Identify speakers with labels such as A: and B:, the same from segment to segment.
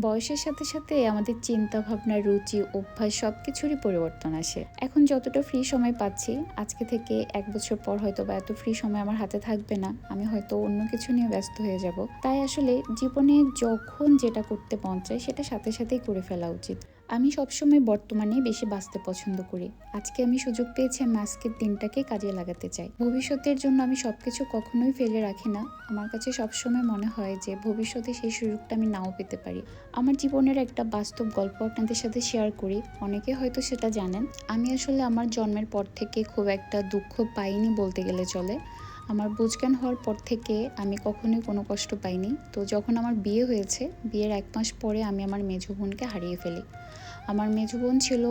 A: বয়সের সাথে সাথে আমাদের চিন্তা ভাবনা, রুচি, অভ্যাস সব কিছুরই পরিবর্তন আসে। এখন যতটা ফ্রি সময় পাচ্ছি, আজকে থেকে এক বছর পর হয়তো বা এত ফ্রি সময় আমার হাতে থাকবে না, আমি হয়তো অন্য কিছু নিয়ে ব্যস্ত হয়ে যাব। তাই আসলে জীবনে যখন যেটা করতে মন চায়, সেটা সাথে সাথেই করে ফেলা উচিত। আমি সবসময় বর্তমানে বেশি বাঁচতে পছন্দ করি। আজকে আমি সুযোগ পেয়েছি আমি আজকের দিনটাকে কাজে লাগাতে চাই। ভবিষ্যতের জন্য আমি সবকিছু কখনোই ফেলে রাখি না। আমার কাছে সবসময় মনে হয় যে ভবিষ্যতে সেই সুযোগটা আমি নাও পেতে পারি। আমার জীবনের একটা বাস্তব গল্প আপনাদের সাথে শেয়ার করি। অনেকে হয়তো সেটা জানেন। আমি আসলে আমার জন্মের পর থেকে খুব একটা দুঃখ পাইনি বলতে গেলে চলে। আমার বুঝজ্ঞান হওয়ার পর থেকে আমি কখনোই কোনো কষ্ট পাইনি। তো যখন আমার বিয়ে হয়েছে, বিয়ের এক মাস পরে আমি আমার মেজো বোনকে হারিয়ে ফেলি। আমার মেজো বোন ছিল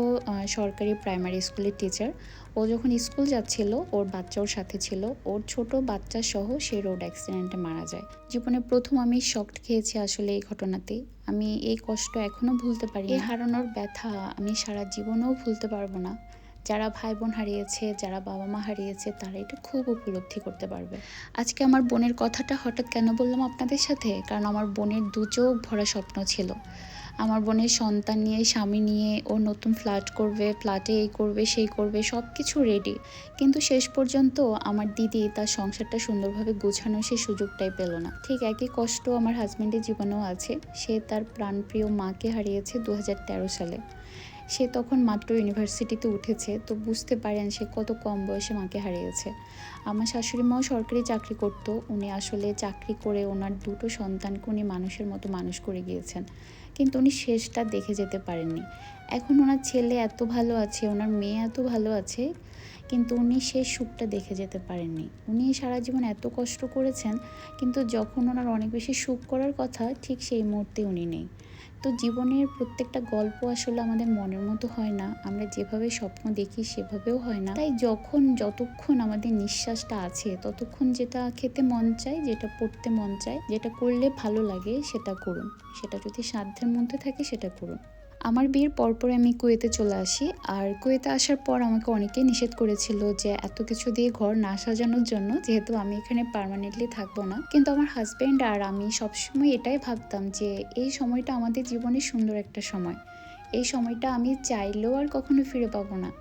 A: সরকারি প্রাইমারি স্কুলের টিচার। ও যখন স্কুল যাচ্ছিল, ওর বাচ্চা ওর সাথে ছিল। ওর ছোট বাচ্চা সহ সে রোড অ্যাক্সিডেন্টে মারা যায়। জীবনে প্রথম আমি শকড খেয়েছি আসলে এই ঘটনাতে। আমি এই কষ্ট এখনও ভুলতে পারি হারানোর ব্যথা আমি সারা জীবনেও ভুলতে পারব না। যারা ভাই বোন হারিয়েছে, যারা বাবা মা হারিয়েছে, তারা এটা খুব উপলব্ধি করতে পারবে। আজকে আমার বোনের কথাটা হঠাৎ কেন বললাম আপনাদের সাথে? কারণ আমার বোনের দু চোখ ভরা স্বপ্ন ছিল। আমার বোনের সন্তান নিয়ে, স্বামী নিয়ে, ও নতুন ফ্ল্যাট করবে, ফ্ল্যাটে এই করবে, সেই করবে সব কিছু রেডি কিন্তু শেষ পর্যন্ত আমার দিদি তার সংসারটা সুন্দরভাবে গোছানোর সেই সুযোগটাই পেল না। ঠিক একই কষ্ট আমার হাজব্যান্ডের জীবনেও আছে। সে তার প্রাণপ্রিয় মাকে হারিয়েছে দু হাজার তেরো সালে। সে তখন মাত্র ইউনিভার্সিটিতে উঠেছে, তো বুঝতে পারেন সে কত কম বয়সে মাকে হারিয়েছে। আমার শাশুড়ি মাও সরকারি চাকরি করতো, উনি আসলে চাকরি করে ওনার দুটো সন্তানকে উনি মানুষের মতো মানুষ করে গিয়েছেন। কিন্তু উনি শেষটা দেখে যেতে পারেননি। এখন ওনার ছেলে এত ভালো আছে, ওনার মেয়ে এত ভালো আছে, কিন্তু উনি সেই সুখটা দেখে যেতে পারেননি। উনি সারা জীবন এত কষ্ট করেছেন, কিন্তু যখন ওনার অনেক বেশি সুখ করার কথা, ঠিক সেই মুহূর্তে উনি নেই। তো জীবনের প্রত্যেকটা গল্প আসলে আমাদের মনের মতো হয় না, আমরা যেভাবে স্বপ্ন দেখি সেভাবেও হয় না। তাই যখন, যতক্ষণ আমাদের নিঃশ্বাসটা আছে, ততক্ষণ যেটা খেতে মন চায়, যেটা পড়তে মন চায়, যেটা করলে ভালো লাগে, সেটা করুন। সেটা যদি সাধ্যের মধ্যে থাকে সেটা করুন আমার বিয়ের পরপর আমি কুয়েতে চলে আসি আর কুয়েতে আসার পর আমাকে অনেকেই নিষেধ করেছিল যে এত কিছু দিয়ে ঘর না সাজানোর জন্য যেহেতু আমি এখানে পার্মানেন্টলি থাকব না। কিন্তু আমার হাজব্যান্ড আর আমি সবসময় এটাই ভাবতাম যে এই সময়টা আমাদের জীবনের সুন্দর একটা সময়। এই সময়টা আমি চাইলেও আর কখনো ফিরে পাবো না।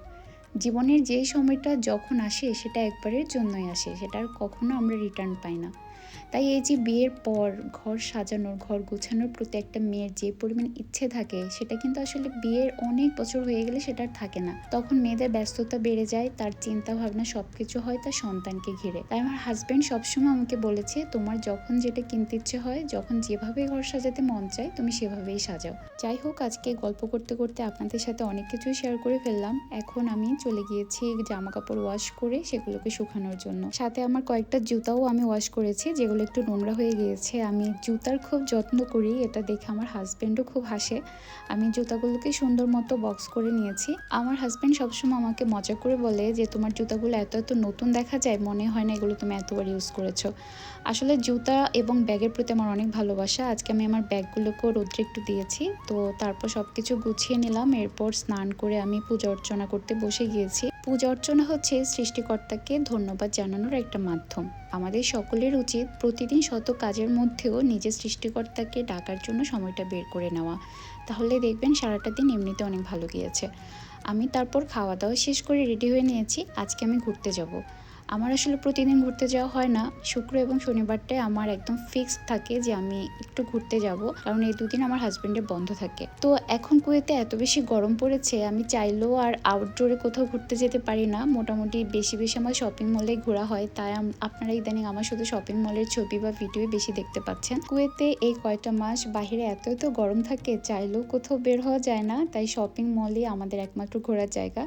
A: জীবনের যে সময়টা যখন আসে সেটা একবারের জন্যই আসে, সেটা আর কখনো আমরা রিটার্ন পাই না। তাই এই যে বিয়ের পর ঘর সাজানোর, ঘর গোছানোর প্রতি একটা মেয়ের যে পরিমাণ ইচ্ছে থাকে, সেটা কিন্তু আসলে বিয়ের অনেক বছর হয়ে গেলে সেটা আর থাকে না। তখন মেয়েদের ব্যস্ততা বেড়ে যায়, তার চিন্তা ভাবনা সবকিছু হয় তার সন্তানকে ঘিরে। তাই আমার হাজব্যান্ড সবসময় আমাকে বলেছে, তোমার যখন যেটা কিনতে ইচ্ছে হয়, যখন যেভাবে ঘর সাজাতে মন চায়, তুমি সেভাবেই সাজাও। যাই হোক, আজকে গল্প করতে করতে আপনাদের সাথে অনেক কিছু শেয়ার করে ফেললাম। এখন আমি চলে গিয়েছি জামা কাপড় ওয়াশ করে, সেগুলোকে শুকানোর জন্য। সাথে আমার কয়েকটা জুতাও আমি ওয়াশ করেছি। যেগুলো একটু নোংরা হয়ে গিয়েছে, আমি জুতার খুব যত্ন করি, এটা দেখে আমার হাজব্যান্ডও খুব হাসে। আমি জুতাগুলোকে সুন্দর মতো বক্স করে নিয়েছি। আমার হাজব্যান্ড সবসময় আমাকে মজা করে বলে যে, তোমার জুতাগুলো এত এত নতুন দেখা যায়, মনে হয় না এগুলো তুমি এতবার ইউজ করেছ। আসলে জুতা এবং ব্যাগের প্রতি আমার অনেক ভালোবাসা। আজকে আমি আমার ব্যাগগুলোকেও রোদ্রে একটু দিয়েছি, তো তারপর সব কিছু গুছিয়ে নিলাম। এরপর স্নান করে আমি পূজা অর্চনা করতে বসে গিয়েছি। পূজা অর্চনা হচ্ছে সৃষ্টিকর্তাকে ধন্যবাদ জানানোর একটা মাধ্যম। আমাদের সকলের উচিত প্রতিদিন শত কাজের মধ্যেও নিজের সৃষ্টিকর্তাকে ডাকার জন্য সময়টা বের করে নেওয়া। তাহলে দেখবেন সারাটা দিন এমনিতে অনেক ভালো গিয়েছে। আমি তারপর খাওয়া দাওয়া শেষ করে রেডি হয়ে নিয়েছি। আজকে আমি ঘুরতে যাব। আমার আসলে প্রতিদিন ঘুরতে যাওয়া হয় না। শুক্র এবং শনিবারটায় আমার একদম ফিক্সড থাকে যে আমি একটু ঘুরতে যাব। কারণ এই দুদিন আমার হাজব্যান্ডের বন্ধ থাকে। তো এখন কুয়েতে এত বেশি গরম পড়েছে, আমি চাইলেও আর আউটডোরে কোথাও ঘুরতে যেতে পারি না। মোটামুটি বেশি বেশি আমার শপিং মলে ঘোরা হয়। তাই আপনারা ইদানিং আমার শুধু শপিং মলের ছবি বা ভিডিও বেশি দেখতে পাচ্ছেন। কুয়েতে এই কয়টা মাস বাইরে এত এত গরম থাকে, চাইলেও কোথাও বের হওয়া যায় না। তাই শপিং মলই আমাদের একমাত্র ঘোরার জায়গা।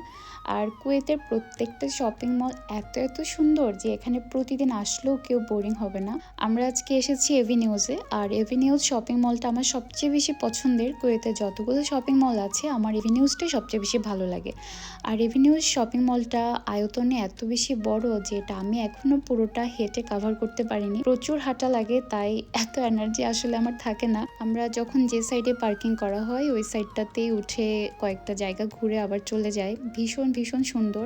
A: আর কুয়েতের প্রত্যেকটা শপিং মল এত এত সুন্দর যে এখানে প্রতিদিন আসলেও কেউ বোরিং হবে না। আমরা আজকে এসেছি এভিনিউজে আর এভিনিউজ শপিং মলটা আমার সবচেয়ে বেশি পছন্দের। কুয়েতে যতগুলো শপিং মল আছে, আমার এভিনিউজটাই সবচেয়ে বেশি ভালো লাগে। আর এভিনিউজ শপিং মলটা আয়তনে এত বেশি বড় যে এটা আমি এখনও পুরোটা হেঁটে কাভার করতে পারিনি। প্রচুর হাঁটা লাগে, তাই এত এনার্জি আসলে আমার থাকে না। আমরা যখন যে সাইডে পার্কিং করা হয়, ওই সাইডটাতেই উঠে কয়েকটা জায়গা ঘুরে আবার চলে যাই। ভীষণ ভীষণ সুন্দর।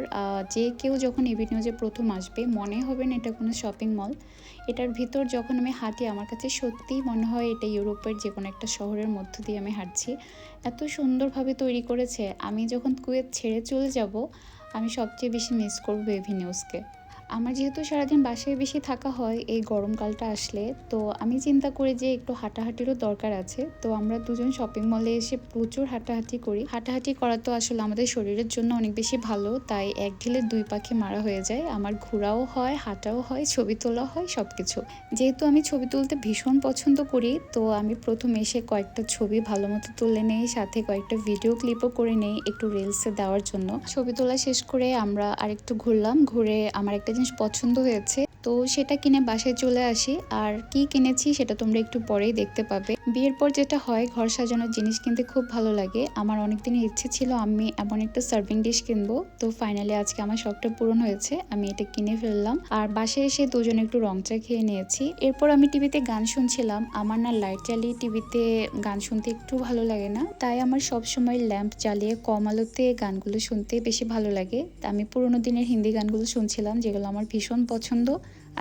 A: যে কেউ যখন এভিনিউজে প্রথম আসবে, মনে হবে না এটা কোনো শপিং মল এটার ভিতর যখন আমি হাঁটি, আমার কাছে সত্যিই মনে হয় এটা ইউরোপের যে কোনো একটা শহরের মধ্য দিয়ে আমি হাঁটছি। এত সুন্দরভাবে তৈরি করেছে। আমি যখন কুয়েত ছেড়ে চলে যাব, আমি সবচেয়ে বেশি মিস করব এভিনিউজকে নিউজকে আমার যেহেতু সারাদিন বাসায় বেশি থাকা হয়, এই গরমকালটা আসলে, তো আমি চিন্তা করি যে একটু হাঁটাহাঁটিরও দরকার আছে। তো আমরা দুজন শপিং মলে এসে প্রচুর হাঁটাহাঁটি করি। হাঁটাহাঁটি করা তো আসলে আমাদের শরীরের জন্য অনেক বেশি ভালো, তাই এক ঢিলে দুই পাখি মারা হয়ে যায়। আমার ঘোরাও হয়, হাঁটাও হয়, ছবি তোলা হয় সব কিছু যেহেতু আমি ছবি তুলতে ভীষণ পছন্দ করি, তো আমি প্রথম এসে কয়েকটা ছবি ভালো মতো তুলে নেই, সাথে কয়েকটা ভিডিও ক্লিপও করে নেই, একটু রিলসে দেওয়ার জন্য। ছবি তোলা শেষ করে আমরা আরেকটু ঘুরলাম, ঘুরে আমার একটা জিনিস পছন্দ হয়েছে। তো সেটা কিনে বাসায় চলে আসি। আর কি কিনেছি সেটা তোমরা একটু পরেই দেখতে পাবে। বিয়ের পর যেটা হয়, ঘর সাজানোর জিনিস কিনতে খুব ভালো লাগে। আমার অনেক দিনের ইচ্ছে ছিল আমি এমন একটা সার্ভিং ডিশ কিনবো। তো ফাইনালি আজকে আমার শখটা পূরণ হয়েছে, আমি এটা কিনে ফেললাম। আর বাসায় এসে দুজনে একটু রং চা খেয়ে নিয়েছি। এরপর আমি টিভিতে গান শুনছিলাম। আমার না লাইট জ্বালিয়ে টিভিতে গান শুনতে একটু ভালো লাগে না। তাই আমার সব সময় ল্যাম্প জ্বালিয়ে কম আলোতে গানগুলো শুনতে বেশি ভালো লাগে। আমি পুরোনো দিনের হিন্দি গানগুলো শুনছিলাম, যেগুলো আমার ভীষণ পছন্দ।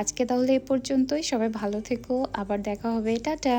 A: আজকে তাহলে এ পর্যন্তই। সবাই ভালো থেকো। আবার দেখা হবে। টাটা।